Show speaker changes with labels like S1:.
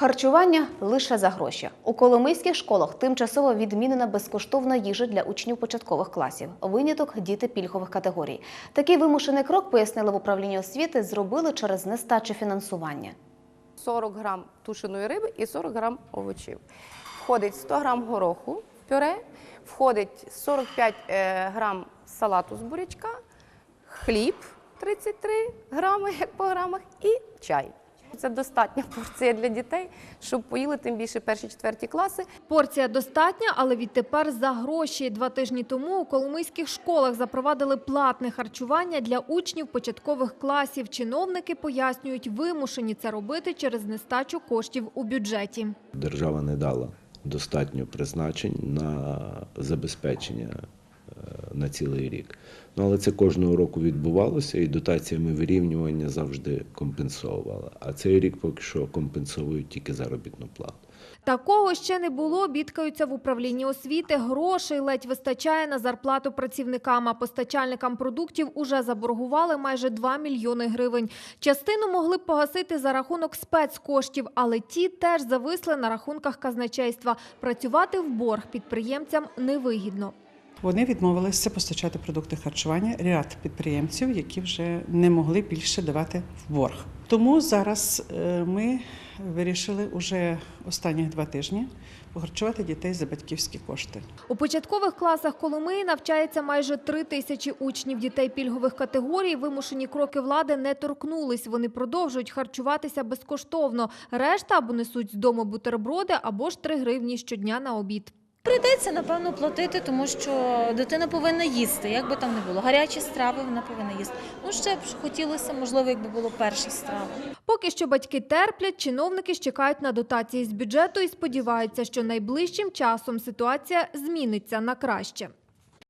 S1: Харчування лише за гроші. У коломийських школах тимчасово відмінена безкоштовна їжа для учнів початкових класів. Виняток діти пільгових категорій. Такий вимушений крок, пояснили в управлінні освіти, зробили через нестачу фінансування.
S2: 40 грам тушеної риби і 40 грам овочів. Входить 100 грам гороху пюре, входить 45 е, грам салату з бурячка, хліб 33 грами, як по грамах, і чай. Це достатня порція для дітей, щоб поїли тим більше перші четверті класи.
S3: Порція достатня, але відтепер за гроші. Два тижні тому у коломийських школах запровадили платне харчування для учнів початкових класів. Чиновники пояснюють, вимушені це робити через нестачу коштів у бюджеті.
S4: Держава не дала достатньо призначень на забезпечення на цілий рік. Ну, але це кожного року відбувалося, і дотаціями вирівнювання завжди компенсовувала. А цей рік поки що компенсують тільки заробітну плату.
S3: Такого ще не було, бідкаються в управлінні освіти. Грошей ледь вистачає на зарплату працівникам, а постачальникам продуктів уже заборгували майже 2 мільйони гривень. Частину могли б погасити за рахунок спецкоштів, але ті теж зависли на рахунках казначейства. Працювати в борг підприємцям невигідно.
S5: Вони відмовилися постачати продукти харчування ряд підприємців, які вже не могли більше давати в борг. Тому зараз е, ми вирішили уже останні два тижні похарчувати дітей за батьківські кошти.
S3: У початкових класах Коломиї навчається майже три тисячі учнів дітей пільгових категорій. Вимушені кроки влади не торкнулись. Вони продовжують харчуватися безкоштовно. Решта або несуть з дому бутерброди, або ж 3 гривні щодня на обід.
S6: Прийдеться, напевно, платити, тому що дитина повинна їсти, як би там не було. Гарячі страви вона повинна їсти. Ну, ще б хотілося, можливо, якби було перші страви.
S3: Поки що батьки терплять, чиновники чекають на дотації з бюджету і сподіваються, що найближчим часом ситуація зміниться на краще.